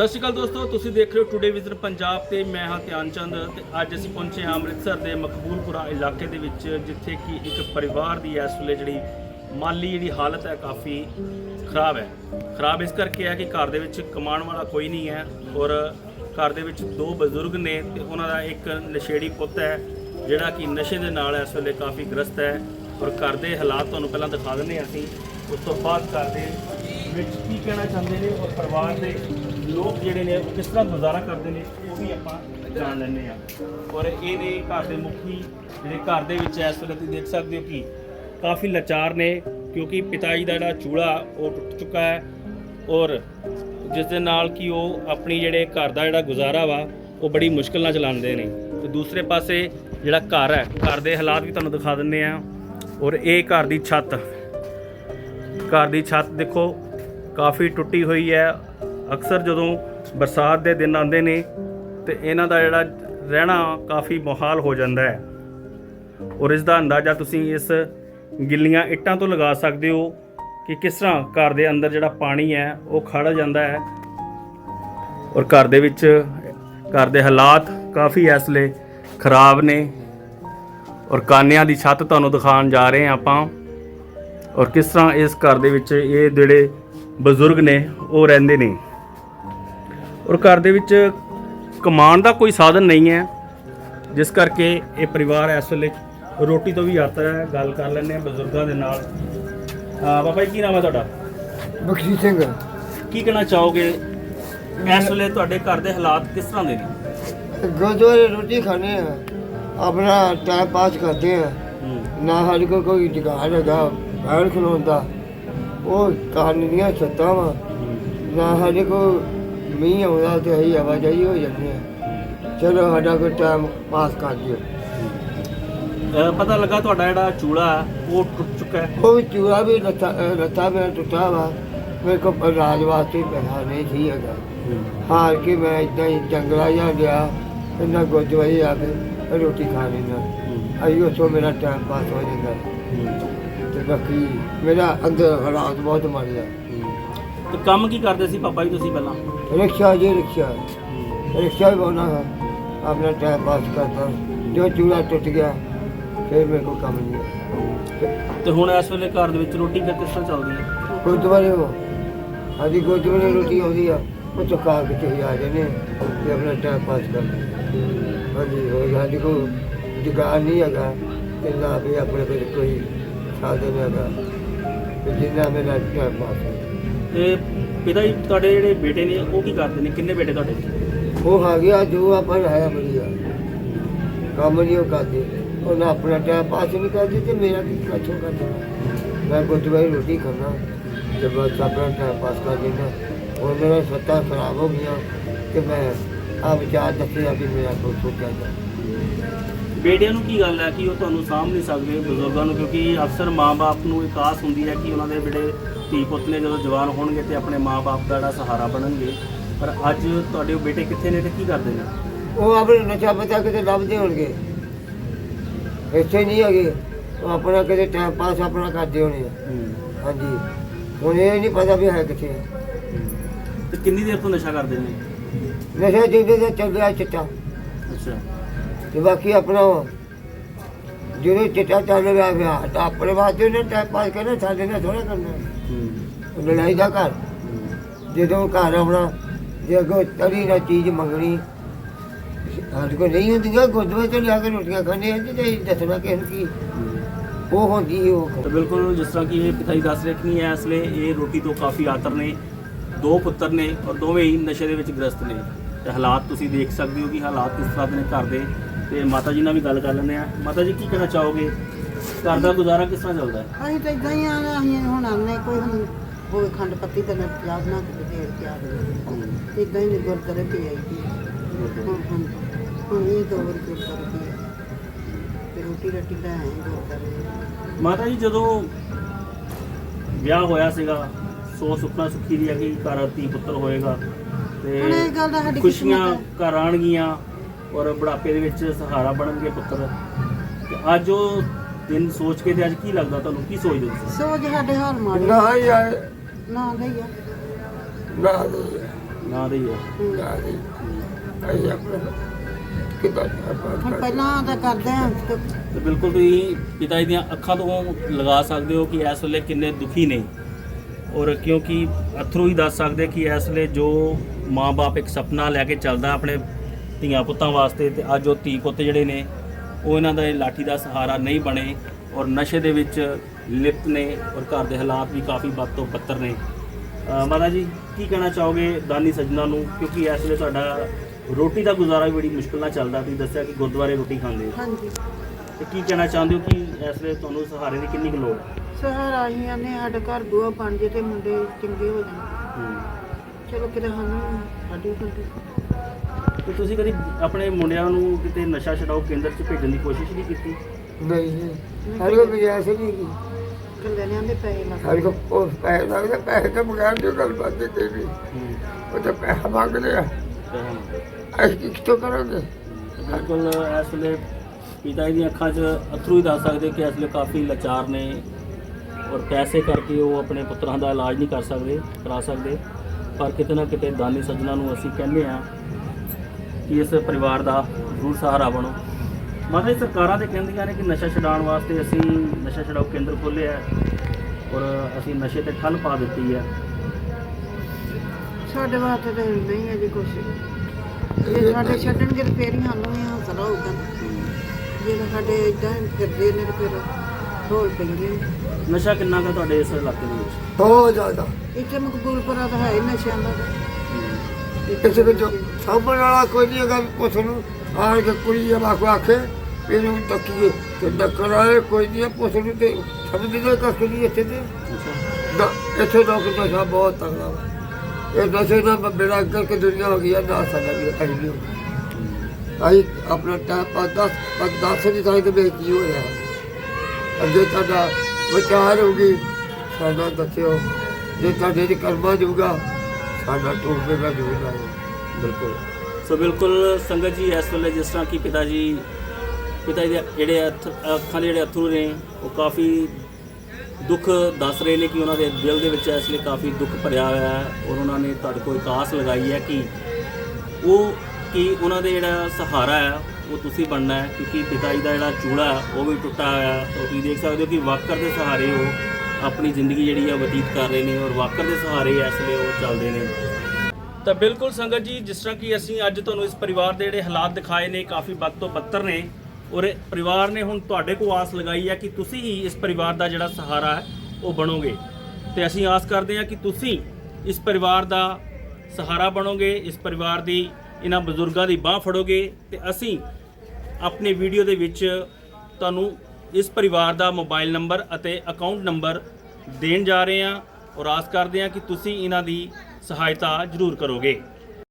ਸਤਿ ਸ਼੍ਰੀ ਅਕਾਲ ਦੋਸਤੋ, ਤੁਸੀਂ ਦੇਖ ਰਹੇ ਹੋ ਟੁਡੇ ਵਿਜ਼ਨ ਪੰਜਾਬ ਤੇ ਮੈਂ ਹਾਂ ਧਿਆਨ ਚੰਦ ਤੇ ਅੱਜ ਅਸੀਂ ਪਹੁੰਚੇ ਹਾਂ ਅੰਮ੍ਰਿਤਸਰ ਦੇ ਮਕਬੂਲਪੁਰਾ ਇਲਾਕੇ ਦੇ ਵਿੱਚ, ਜਿੱਥੇ ਕਿ ਇੱਕ ਪਰਿਵਾਰ ਦੀ ਇਸ ਵੇਲੇ ਜਿਹੜੀ ਮਾਲੀ ਜਿਹੜੀ ਹਾਲਤ ਹੈ ਕਾਫੀ ਖਰਾਬ ਹੈ। ਖਰਾਬ ਇਸ ਕਰਕੇ ਹੈ ਕਿ ਘਰ ਦੇ ਵਿੱਚ ਕਮਾਉਣ ਵਾਲਾ ਕੋਈ ਨਹੀਂ ਹੈ ਔਰ ਘਰ ਦੇ ਵਿੱਚ ਦੋ ਬਜ਼ੁਰਗ ਨੇ ਤੇ ਉਹਨਾਂ ਦਾ ਇੱਕ ਨਸ਼ੇੜੀ ਪੁੱਤ ਹੈ, ਜਿਹੜਾ ਕਿ ਨਸ਼ੇ ਦੇ ਨਾਲ ਇਸ ਵੇਲੇ ਕਾਫੀ ਗ੍ਰਸਤ ਹੈ। ਔਰ ਘਰ ਦੇ ਹਾਲਾਤ ਤੁਹਾਨੂੰ ਪਹਿਲਾਂ ਦਿਖਾ ਦਿੰਦੇ ਹਾਂ ਅਸੀਂ। ਉਸ ਤੋਂ ਬਾਅਦ ਘਰ ਦੇ ਵਿੱਚ ਕੀ ਕਹਿਣਾ ਚਾਹੁੰਦੇ ਨੇ ਔਰ ਪਰਿਵਾਰ ਦੇ ਲੋਕ ਜਿਹੜੇ ਨੇ ਉਹ ਕਿਸ ਤਰ੍ਹਾਂ ਗੁਜ਼ਾਰਾ ਕਰਦੇ ਨੇ, ਉਹ ਵੀ ਆਪਾਂ ਜਾਣ ਲੈਂਦੇ ਆ ਔਰ ਇਹ ਨੇ ਘਰ ਦੇ ਮੁਖੀ, ਜਿਹੜੇ ਘਰ ਦੇ ਵਿੱਚ ਇਸ ਵੇਲੇ ਤੁਸੀਂ ਦੇਖ ਸਕਦੇ ਹੋ ਕਿ ਕਾਫੀ ਲਾਚਾਰ ਨੇ, ਕਿਉਂਕਿ ਪਿਤਾ ਜੀ ਦਾ ਜਿਹੜਾ ਚੂੜਾ ਉਹ ਟੁੱਟ ਚੁੱਕਾ ਹੈ। ਔਰ ਜਿਸ ਦੇ ਨਾਲ ਕਿ ਉਹ ਆਪਣੀ ਜਿਹੜੇ ਘਰ ਦਾ ਜਿਹੜਾ ਗੁਜ਼ਾਰਾ ਵਾ, ਉਹ ਬੜੀ ਮੁਸ਼ਕਲ ਨਾਲ ਚਲਾਉਂਦੇ ਨੇ। ਤੇ ਦੂਸਰੇ ਪਾਸੇ ਜਿਹੜਾ ਘਰ ਹੈ, ਘਰ ਦੇ ਹਾਲਾਤ ਵੀ ਤੁਹਾਨੂੰ ਦਿਖਾ ਦਿੰਦੇ ਆ ਔਰ ਇਹ ਘਰ ਦੀ ਛੱਤ, ਘਰ ਦੀ ਛੱਤ ਦੇਖੋ, ਕਾਫੀ ਟੁੱਟੀ ਹੋਈ ਹੈ। ਅਕਸਰ ਜਦੋਂ ਬਰਸਾਤ ਦੇ ਦਿਨ ਆਉਂਦੇ ਨੇ ਤੇ ਇਹਨਾਂ ਦਾ ਜਿਹੜਾ ਰਹਿਣਾ ਕਾਫੀ ਮੁਹਾਲ ਹੋ ਜਾਂਦਾ ਹੈ। ਔਰ ਇਸ ਦਾ ਅੰਦਾਜ਼ਾ ਤੁਸੀਂ ਇਸ ਗਿੱਲੀਆਂ ਇੱਟਾਂ ਤੋਂ ਲਗਾ ਸਕਦੇ ਹੋ ਕਿ ਕਿਸ ਤਰ੍ਹਾਂ ਘਰ ਦੇ ਅੰਦਰ ਜਿਹੜਾ ਪਾਣੀ ਹੈ ਉਹ ਖੜ ਜਾਂਦਾ ਹੈ। ਔਰ ਘਰ ਦੇ ਵਿੱਚ, ਘਰ ਦੇ ਹਾਲਾਤ ਕਾਫੀ ਇਸ ਲਈ ਖਰਾਬ ਨੇ। ਔਰ ਕਾਨਿਆਂ ਦੀ ਛੱਤ ਤੁਹਾਨੂੰ ਦਿਖਾਉਣ ਜਾ ਰਹੇ ਹਾਂ ਆਪਾਂ। ਔਰ ਕਿਸ ਤਰ੍ਹਾਂ ਇਸ ਘਰ ਦੇ ਵਿੱਚ ਇਹ ਜਿਹੜੇ ਬਜ਼ੁਰਗ ਨੇ, ਉਹ ਰਹਿੰਦੇ ਨੇ। ਔਰ ਘਰ ਦੇ ਵਿੱਚ ਕਮਾਉਣ ਦਾ ਕੋਈ ਸਾਧਨ ਨਹੀਂ ਹੈ। ਜਿਸ ਕਰਕੇ ਇਹ ਪਰਿਵਾਰ ਇਸ ਵੇਲੇ ਰੋਟੀ ਤੋਂ ਵੀ ਆਤਰ ਹੈ। ਗੱਲ ਕਰ ਲੈਂਦੇ ਹਾਂ ਬਜ਼ੁਰਗਾਂ ਦੇ ਨਾਲ। ਆ ਬਾਬਾ ਜੀ ਕੀ ਨਾਮ ਹੈ ਤੁਹਾਡਾ? ਬਖਸ਼ੀ ਸਿੰਘ। ਕੀ ਕਹਿਣਾ ਚਾਹੋਗੇ? ਇਸ ਵੇਲੇ ਤੁਹਾਡੇ ਘਰ ਦੇ ਹਾਲਾਤ ਕਿਸ ਤਰ੍ਹਾਂ ਦੇ ਨੇ? ਗੁਰਦੁਆਰੇ ਰੋਟੀ ਖਾਣੇ ਆ ਆਪਣਾ ਟਾਈਮ ਪਾਸ ਕਰਦੇ ਆ ਨਾ ਸਾਡੇ ਕੋਲ ਕੋਈ ਜੁਗਾੜ ਹੈਗਾ ਬੈਠ ਖਲੋਣ ਦਾ। ਉਹ ਕਹਾਣੀ ਦੀਆਂ ਛੱਤਾਂ ਵਾ। ਨਾ ਸਾਡੇ ਕੋਲ ਮੀਂਹ ਆਉਂਦਾ ਤੇ ਅਸੀਂ ਆਵਾਜਾਈ ਹੋ ਜਾਂਦੀ ਆ ਚਲੋ ਸਾਡਾ ਕੋਈ ਟਾਈਮ ਪਾਸ ਕਰ ਦਿਓ। ਪਤਾ ਲੱਗਾ ਤੁਹਾਡਾ ਜਿਹੜਾ ਚੂੜਾ ਹੈ, ਉਹ ਟੁੱਟ ਚੁੱਕਾ ਹੈ। ਉਹ ਵੀ ਚੂੜਾ ਵੀ ਲੱਤਾ ਲੱਤਾ ਮੇਰਾ ਟੁੱਟਾ ਵਾ। ਮੇਰੇ ਕੋਲ ਰਾਜ ਵਾਸਤੇ ਪੈਸਾ ਨਹੀਂ ਸੀ ਹੈਗਾ। ਹਾਰ ਕੇ ਮੈਂ ਇਦਾਂ ਹੀ ਜੰਗਲਾ ਜਾਂ ਗਿਆ ਇਹਨਾਂ ਗੁਰਦੁਆਰੇ ਆ ਕੇ ਰੋਟੀ ਖਾ ਲੈਣਾ ਆਈ ਉੱਥੋਂ ਮੇਰਾ ਟਾਈਮ ਪਾਸ ਹੋ ਜਾਂਦਾ। ਤੇ ਬਾਕੀ ਮੇਰਾ ਅੰਦਰ ਹਾਲਾਤ ਬਹੁਤ ਮਾੜੇ ਆ। ਤੇ ਕੰਮ ਕੀ ਕਰਦੇ ਸੀ ਪਾਪਾ ਜੀ ਤੁਸੀਂ ਪਹਿਲਾਂ? ਰਿਕਸ਼ਾ ਜੀ ਰਿਕਸ਼ਾ। ਰਿਕਸ਼ਾ ਵੀ ਬੋਨਾ ਹੈ ਆਪਣਾ ਟਾਈਮ ਪਾਸ ਕਰਦਾ ਜੋ ਚੂੜਾ ਟੁੱਟ ਗਿਆ ਫਿਰ ਮੇਰੇ ਕੋਲ ਕੰਮ ਨਹੀਂ ਹੈ ਤੇ ਹੁਣ ਇਸ ਵੇਲੇ ਘਰ ਦੇ ਵਿੱਚ ਰੋਟੀ ਫਿਰ ਕਿਸ ਤਰ੍ਹਾਂ ਚੱਲਦੀ ਹੈ? ਗੁਰਦੁਆਰੇ ਹੋ। ਹਾਂਜੀ ਗੁਰਦੁਆਰੇ ਰੋਟੀ ਆਉਂਦੀ ਆ। ਉਹ ਖਾ ਕੇ ਤੇ ਆ ਜਾਂਦੇ ਤੇ ਆਪਣਾ ਟਾਈਮ ਪਾਸ ਕਰਦੇ ਹਾਂਜੀ ਹੋਰ ਸਾਡੇ ਕੋਲ ਜੁਗਾੜ ਨਹੀਂ ਹੈਗਾ। ਤੇ ਨਾ ਵੀ ਆਪਣੇ ਕੋਈ ਸਾਧਨ ਹੈਗਾ। ਤੇ ਜਿੰਨਾ ਮੇਰਾ ਟਾਈਮ ਪਾਸ ਹੋ ਤੇ ਪਿਤਾ ਜੀ, ਤੁਹਾਡੇ ਜਿਹੜੇ ਬੇਟੇ ਨੇ, ਉਹ ਕੀ ਕਰਦੇ ਨੇ? ਕਿੰਨੇ ਬੇਟੇ ਤੁਹਾਡੇ? ਉਹ ਆ ਗਿਆ ਜੋ ਆਪਾਂ ਹੈ ਵਧੀਆ। ਕੰਮ ਨਹੀਂ ਉਹ ਕਰਦੇ ਉਹਨਾਂ ਆਪਣਾ ਟਾਈਮ ਪਾਸ ਨਹੀਂ ਕਰਦੇ ਤੇ ਮੇਰਾ ਕੀ ਕਾਛੋ ਕਰਦਾ ਮੈਂ ਗੁਰਦੁਆਰੇ ਰੋਟੀ ਖਾਣਾ ਤੇ ਬਸ ਆਪਣਾ ਟਾਈਮ ਪਾਸ ਕਰ ਦਿੰਦਾ। ਉਹ ਮੇਰਾ ਸੱਤਾ ਖਰਾਬ ਹੋ ਗਿਆ ਤੇ ਮੈਂ ਆ ਵਿਚਾਰ ਦੱਸਿਆ ਵੀ ਮੇਰਾ ਕੁਛ ਸੋਚਿਆ ਜਾ ਬੇਟਿਆਂ ਨੂੰ ਕੀ ਗੱਲ ਹੈ ਕਿ ਉਹ ਤੁਹਾਨੂੰ ਸਾਂਭ ਨਹੀਂ ਸਕਦੇ ਬਜ਼ੁਰਗਾਂ ਨੂੰ? ਕਿਉਂਕਿ ਅਕਸਰ ਮਾਂ-ਬਾਪ ਨੂੰ ਇੱਕ ਆਸ ਹੁੰਦੀ ਹੈ ਕਿ ਉਹਨਾਂ ਦੇ ਬੇਟੇ ਧੀ ਪੁੱਤ ਨੇ ਜਦੋਂ ਜਵਾਨ ਹੋਣਗੇ ਤੇ ਆਪਣੇ ਮਾਂ-ਬਾਪ ਦਾ ਜਿਹੜਾ ਸਹਾਰਾ ਬਣਨਗੇ। ਪਰ ਅੱਜ ਤੁਹਾਡੇ ਉਹ ਬੇਟੇ ਕਿੱਥੇ ਨੇ ਤੇ ਕੀ ਕਰਦੇ ਨੇ? ਉਹ ਆਪਣੇ ਨਸ਼ਾ ਪਤਾ ਕਿਤੇ ਲੱਭਦੇ ਹੋਣਗੇ। ਇੱਥੇ ਨਹੀਂ ਹੈਗੇ। ਉਹ ਆਪਣਾ ਕਿਤੇ ਟਾਈਮ ਪਾਸ ਆਪਣਾ ਕਰਦੇ ਹੋਣੇ ਆ। ਹਾਂਜੀ। ਹੁਣ ਇਹ ਨਹੀਂ ਪਤਾ ਵੀ ਹੈ ਕਿੱਥੇ ਆ। ਤੇ ਕਿੰਨੀ ਦੇਰ ਤੋਂ ਨਸ਼ਾ ਕਰਦੇ ਨੇ? ਨਸ਼ਾ ਜਿੰਦੇ ਦਾ ਚੱਲਿਆ ਚਿੱਟਾ ਅੱਛਾ। ਤੇ ਬਾਕੀ ਆਪਣਾ ਜਿਹੜੇ ਚਿੱਟਾ ਚੱਲ ਰਿਹਾ ਵਿਆਹ ਤਾਂ ਆਪਣੇ ਵਾਸਤੇ ਨੇ ਟਾਈਮ ਪਾਸ ਕਰਨਾ ਸਾਡੇ ਨਾਲ ਥੋੜਾ ਕਰਨਾ। ਹੂੰ। ਲੜਾਈ ਦਾ ਘਰ। ਜਦੋਂ ਘਰ ਆਉਣਾ ਜੇ ਅੱਗੋਂ ਤਰੀ ਨਾ ਚੀਜ਼ ਮੰਗਣੀ ਸਾਡੇ ਕੋਲ ਨਹੀਂ ਹੁੰਦੀਆਂ ਗੁਰਦੁਆਰੇ ਤੋਂ ਲਿਆ ਕੇ ਰੋਟੀਆਂ ਖਾਣੇ ਆ ਤੇ ਦੱਸਣਾ ਕਿਸ ਨੂੰ ਕੀ। ਉਹ ਹੁੰਦੀ ਉਹ। ਤਾਂ ਬਿਲਕੁਲ ਜਿਸ ਤਰ੍ਹਾਂ ਕਿ ਇਹ ਪਿਤਾ ਜੀ ਦੱਸ ਰਹੇ ਕਿ ਇਸ ਲਈ ਇਹ ਰੋਟੀ ਤੋਂ ਕਾਫੀ ਆਤਰ ਨੇ ਦੋ ਪੁੱਤਰ ਨੇ ਔਰ ਦੋਵੇਂ ਹੀ ਨਸ਼ੇ ਦੇ ਵਿੱਚ ਗ੍ਰਸਤ ਨੇ। ਤੇ ਹਾਲਾਤ ਤੁਸੀਂ ਦੇਖ ਸਕਦੇ ਹੋ ਕਿ ਹਾਲਾਤ ਕਿਸ ਤਰ੍ਹਾਂ ਦੇ ਨੇ ਘਰ ਦੇ। ਤੇ ਮਾਤਾ ਜੀ ਨਾਲ ਵੀ ਗੱਲ ਕਰ ਲੈਂਦੇ ਆ ਮਾਤਾ ਜੀ ਕੀ ਕਹਿਣਾ ਚਾਹੋਗੇ? ਘਰ ਦਾ ਗੁਜ਼ਾਰਾ ਕਿਸ ਤਰ੍ਹਾਂ ਚੱਲਦਾ ਹੈ? ਅਸੀਂ ਤਾਂ ਇਦਾਂ ਹੀ ਆ ਅਸੀਂ ਹੁਣ ਆਨੇ ਕੋਈ ਹੁਣ ਹੋਵੇ ਖੰਡ ਪੱਤੀ ਤੇ ਮੈਂ ਪਿਆ ਬਣਾ ਕੇ ਦੇ ਪਿਆ ਦੇ ਇਦਾਂ ਹੀ। ਗੁਰਦੁਆਰੇ ਤੇ ਆਈ ਦੀ ਹੁਣ ਹੁਣ ਹੁਣ ਇਹ ਦੋ ਵਾਰ ਤੇ ਆਈ। ਤੇ ਰੋਟੀ ਰੱਟੀ ਲੈ ਆਏ ਗੁਰਦੁਆਰੇ। ਮਾਤਾ ਜੀ ਜਦੋਂ ਵਿਆਹ ਹੋਇਆ ਸੀਗਾ ਸੋ ਸੁਪਨਾ ਸੁਖੀ ਦੀ ਕਿ ਘਰ ਧੀ ਪੁੱਤਰ ਹੋਏਗਾ ਤੇ ਹੁਣ ਇਹ ਗੱਲ ਦਾ ਸਾਡੀ ਖੁਸ਼ੀਆਂ ਕਿਸਮਤ ਘਰ ਆਉਣਗੀਆਂ ਔਰ ਬੁਢਾਪੇ ਦੇ ਵਿੱਚ ਸਹਾਰਾ ਬਣਨਗੇ ਪੁੱਤਰ। ਤੇ ਅੱਜ ਉਹ ਦਿਨ ਸੋਚ ਕੇ ਤੇ ਅੱਜ ਕੀ ਲੱਗਦਾ ਤੁਹਾਨੂੰ? ਕੀ ਸੋਚਦੇ ਹੋ ਤੁਸੀਂ? ਸੋਚ ਸਾਡੇ ਹਾਲ ਮਾੜੇ। ਨਾ ਯਾਰ ਨਾ ਗਈ ਆ। ਨਾ ਨਾ ਦੇ ਹੀ ਆ। ਹੂੰ। ਨਾ ਜੀ ਅਸੀਂ ਆਪਣਾ ਕਿਦਾਂ ਹੁਣ ਪਹਿਲਾਂ ਤਾਂ ਕਰਦੇ ਆ ਤੇ ਤੇ ਬਿਲਕੁਲ ਤੁਸੀਂ ਪਿਤਾ ਜੀ ਦੀਆਂ ਅੱਖਾਂ ਤੋਂ ਲਗਾ ਸਕਦੇ ਹੋ ਕਿ ਇਸ ਵੇਲੇ ਕਿੰਨੇ ਦੁਖੀ ਨੇ। ਔਰ ਕਿਉਂਕਿ ਅਥਰੂ ਹੀ ਦੱਸ ਸਕਦੇ ਕਿ ਇਸ ਵੇਲੇ ਜੋ ਮਾਂ-ਬਾਪ ਇੱਕ ਸੁਪਨਾ ਲੈ ਕੇ ਚੱਲਦਾ ਆਪਣੇ ਧੀਆਂ ਪੁੱਤਾਂ ਵਾਸਤੇ ਤੇ ਅੱਜ ਉਹ ਧੀ ਪੁੱਤ ਜਿਹੜੇ ਨੇ ਉਹ ਇਹਨਾਂ ਦਾ ਇਹ ਲਾਠੀ ਦਾ ਸਹਾਰਾ ਨਹੀਂ ਬਣੇ ਔਰ ਨਸ਼ੇ ਦੇ ਵਿੱਚ ਲਿਪਤ ਨੇ ਔਰ ਘਰ ਦੇ ਹਾਲਾਤ ਵੀ ਕਾਫੀ ਬਦ ਤੋਂ ਬੱਤਰ ਨੇ। ਮਾਤਾ ਜੀ ਕੀ ਕਹਿਣਾ ਚਾਹੋਗੇ ਦਾਨੀ ਸੱਜਣਾ ਨੂੰ? ਕਿਉਂਕਿ ਇਸ ਵੇਲੇ ਤੁਹਾਡਾ ਰੋਟੀ ਦਾ ਗੁਜ਼ਾਰਾ ਵੀ ਬੜੀ ਮੁਸ਼ਕਿਲ ਨਾਲ ਚੱਲਦਾ ਤੁਸੀਂ ਦੱਸਿਆ ਕਿ ਗੁਰਦੁਆਰੇ ਰੋਟੀ ਖਾਂਦੇ ਹੋ। ਹਾਂਜੀ। ਤੇ ਕੀ ਕਹਿਣਾ ਚਾਹੁੰਦੇ ਹੋ ਕਿ ਇਸ ਵੇਲੇ ਤੁਹਾਨੂੰ ਸਹਾਰੇ ਦੀ ਕਿੰਨੀ ਕੁ ਲੋੜ ਹੈ? ਸਹਾਰਾ ਆਈਆਂ ਨੇ ਸਾਡੇ ਘਰ ਬੂਆ ਬਣ ਜੇ ਤੇ ਮੁੰਡੇ ਚੰਗੇ ਹੋ ਜਾਣ। ਚਲੋ ਕਿਤੇ ਸਾਨੂੰ ਸਾਡੀ ਬੰਦੇ ਤੇ ਤੁਸੀਂ ਕਦੀ ਆਪਣੇ ਮੁੰਡਿਆਂ ਨੂੰ ਕਿਤੇ ਨਸ਼ਾ ਛਡਾਓ ਕੇਂਦਰ 'ਚ ਭੇਜਣ ਦੀ ਕੋਸ਼ਿਸ਼ ਨਹੀਂ ਕੀਤੀ? ਨਹੀਂ ਜੀ। ਸਾਡੇ ਕੋਲ ਗੁੰਜਾਇਸ਼ ਨਹੀਂ ਕੀ ਕੱਲੇ ਨੇ ਆਂਦੇ ਪੈਸੇ ਲੱਗ ਸਾਡੇ ਕੋਲ ਉਸ ਪੈਸੇ ਲੱਗਦੇ ਪੈਸੇ ਤਾਂ ਬਗੈਰ ਦੀ ਗੱਲ ਬਾਤ ਨਹੀਂ। ਕੋਈ ਉਹ ਤਾਂ ਪੈਸਾ ਮੰਗਦੇ ਆ। ਅਸੀਂ ਕਿੱਥੋਂ ਕਰਾਂਗੇ? ਬਿਲਕੁਲ ਇਸ ਵੇਲੇ ਪਿਤਾ ਜੀ ਦੀਆਂ ਅੱਖਾਂ 'ਚ ਅਥਰੂ ਹੀ ਦੱਸ ਸਕਦੇ ਕਿ ਇਸ ਵੇਲੇ ਕਾਫੀ ਲਾਚਾਰ ਨੇ ਔਰ ਪੈਸੇ ਕਰਕੇ ਉਹ ਆਪਣੇ ਪੁੱਤਰਾਂ ਦਾ ਇਲਾਜ ਨਹੀਂ ਕਰ ਸਕਦੇ ਕਰਾ ਸਕਦੇ। ਪਰ ਕਿਤੇ ਨਾ ਕਿਤੇ ਦਾਨੀ ਸੱਜਣਾ ਨੂੰ ਅਸੀਂ ਕਹਿੰਦੇ ਆ ਕਿ ਇਸ ਪਰਿਵਾਰ ਦਾ ਜ਼ਰੂਰ ਸਹਾਰਾ ਬਣੋ। ਮਾਤਾ ਜੀ ਸਰਕਾਰਾਂ ਤੇ ਕਹਿੰਦੀਆਂ ਨੇ ਕਿ ਨਸ਼ਾ ਛਡਾਉਣ ਵਾਸਤੇ ਅਸੀਂ ਨਸ਼ਾ ਛਡਾਓ ਕੇਂਦਰ ਖੋਲ੍ਹਿਆ ਔਰ ਅਸੀਂ ਨਸ਼ੇ ਤੇ ਠੱਲ ਪਾ ਦਿੱਤੀ ਹੈ ਸਾਡੇ ਵਾਸਤੇ ਤਾਂ ਨਹੀਂ ਹੈ ਜੀ ਕੁਛ। ਜੇ ਸਾਡੇ ਛੱਡਣਗੇ ਤੇ ਫੇਰ ਹੀ ਸਾਨੂੰ ਵੀ ਹੌਸਲਾ ਹੋਊਗਾ। ਜੇ ਸਾਡੇ ਇਦਾਂ ਫਿਰਦੇ ਨੇ ਤੇ ਫਿਰ ਢੋਲ ਪੈਂਦੇ ਨੇ। ਨਸ਼ਾ ਕਿੰਨਾ ਕੁ ਤੁਹਾਡੇ ਇਸ ਇਲਾਕੇ ਦੇ ਵਿੱਚ? ਬਹੁਤ ਜ਼ਿਆਦਾ। ਇੱਥੇ ਮਕਬੂਲਪੁਰਾ ਹੈ ਹੀ ਨਸ਼ਿਆਂ ਦਾ। ਕਿਸੇ ਵਿੱਚ ਸਾਂਭਣ ਵਾਲਾ ਕੋਈ ਨਹੀਂ ਅਗਰ ਪੁੱਛ ਨੂੰ ਆਣ ਕੇ ਕੁੜੀ ਆ ਕੋ ਆਖੇ, ਇਹਨੂੰ ਤੱਕੀਏ ਤੇ ਡੱਕਰ ਵਾਲੇ ਕੋਈ ਨਹੀਂ ਪੁੱਛ ਨੂੰ ਤੇ ਸਮਝਦੇ ਕੱਖ ਨਹੀਂ ਇੱਥੇ ਤੇ। ਅੱਛਾ ਨਾ ਇੱਥੇ ਨਸ਼ਾ ਬਹੁਤ ਤਗੜਾ ਵਾ ਇਹ ਨਸ਼ੇ ਦਾ ਬੇੜਾ ਕਰਕੇ ਦੁਨੀਆ ਹੋ ਗਈ ਆ, ਨਾ ਸਾਡਾ ਵੀ ਅਸੀਂ ਵੀ ਅਸੀਂ ਆਪਣਾ ਟਾਈਮ ਪਾ ਦਸ ਪਾ ਦੀ ਥਾਂ ਤੇ ਬੇਚੀ ਹੋਇਆ ਅੱਗੇ ਤੁਹਾਡਾ ਵਿਚਾਰ ਹੋਗੀ ਸਾਡਾ ਦੱਸਿਓ। ਜੇ ਤੁਹਾਡੇ ਦੇ ਕਰਮਾ ਜੂਗਾ ਸਾਡਾ ਟੋਬੇ ਦਾ ਜੂਗਾ ਬਿਲਕੁਲ। ਸੋ ਬਿਲਕੁਲ ਸੰਗਤ ਜੀ, ਇਸ ਵੇਲੇ ਜਿਸ ਤਰ੍ਹਾਂ ਕਿ ਪਿਤਾ ਜੀ ਪਿਤਾ ਜੀ ਦੇ ਜਿਹੜੇ ਅੱਥ- ਅੱਖਾਂ ਦੇ ਜਿਹੜੇ ਅਥਰੂ ਨੇ, ਉਹ ਕਾਫੀ ਦੁੱਖ ਦੱਸ ਰਹੇ ਨੇ ਕਿ ਉਹਨਾਂ ਦੇ ਦਿਲ ਦੇ ਵਿੱਚ ਇਸ ਲਈ ਕਾਫੀ ਦੁੱਖ ਭਰਿਆ ਹੋਇਆ ਹੈ ਔਰ ਉਹਨਾਂ ਨੇ ਤੁਹਾਡੇ ਕੋਲ ਇੱਕ ਆਸ ਲਗਾਈ ਹੈ ਕਿ ਉਹ, ਕਿ ਉਹਨਾਂ ਦੇ ਜਿਹੜਾ ਸਹਾਰਾ ਹੈ, ਉਹ ਤੁਸੀਂ ਬਣਨਾ ਹੈ ਕਿਉਂਕਿ ਪਿਤਾ ਜੀ ਦਾ ਜਿਹੜਾ ਚੂੜਾ ਹੈ, ਉਹ ਵੀ ਟੁੱਟਾ ਹੋਇਆ ਹੈ। ਤਾਂ ਤੁਸੀਂ ਦੇਖ ਸਕਦੇ ਹੋ ਕਿ ਵਾਕਰ ਦੇ ਸਹਾਰੇ ਹੋ ਆਪਣੀ ਜ਼ਿੰਦਗੀ ਜਿਹੜੀ ਆ ਬਤੀਤ ਕਰ ਰਹੇ ਨੇ ਔਰ ਵਾਕਰ ਦੇ ਸਹਾਰੇ ਇਸ ਲਈ ਉਹ ਚੱਲਦੇ ਨੇ। ਤਾਂ ਬਿਲਕੁਲ ਸੰਗਤ ਜੀ, ਜਿਸ ਤਰ੍ਹਾਂ ਕਿ ਅਸੀਂ ਅੱਜ ਤੁਹਾਨੂੰ ਇਸ ਪਰਿਵਾਰ ਦੇ ਜਿਹੜੇ ਹਾਲਾਤ ਦਿਖਾਏ ਨੇ, ਕਾਫੀ ਵੱਧ ਤੋਂ ਬੱਤਰ ਨੇ ਔਰ ਪਰਿਵਾਰ ਨੇ ਹੁਣ ਤੁਹਾਡੇ ਕੋਲ ਆਸ ਲਗਾਈ ਹੈ ਕਿ ਤੁਸੀਂ ਹੀ ਇਸ ਪਰਿਵਾਰ ਦਾ ਜਿਹੜਾ ਸਹਾਰਾ ਹੈ, ਉਹ ਬਣੋਗੇ। ਤੇ ਅਸੀਂ ਆਸ ਕਰਦੇ ਹਾਂ ਕਿ ਤੁਸੀਂ ਇਸ ਪਰਿਵਾਰ ਦਾ ਸਹਾਰਾ ਬਣੋਗੇ, ਇਸ ਪਰਿਵਾਰ ਦੀ, ਇਹਨਾਂ ਬਜ਼ੁਰਗਾਂ ਦੀ ਬਾਹ ਫੜੋਗੇ ਤੇ ਅਸੀਂ ਆਪਣੀ ਵੀਡੀਓ ਦੇ ਵਿੱਚ ਤੁਹਾਨੂੰ ਇਸ ਪਰਿਵਾਰ ਦਾ ਮੋਬਾਈਲ ਨੰਬਰ ਅਤੇ ਅਕਾਊਂਟ ਨੰਬਰ ਦੇਣ ਜਾ ਰਹੇ ਹਾਂ ਔਰ ਆਸ ਕਰਦੇ ਹਾਂ ਕਿ ਤੁਸੀਂ ਇਹਨਾਂ ਦੀ ਸਹਾਇਤਾ ਜ਼ਰੂਰ ਕਰੋਗੇ।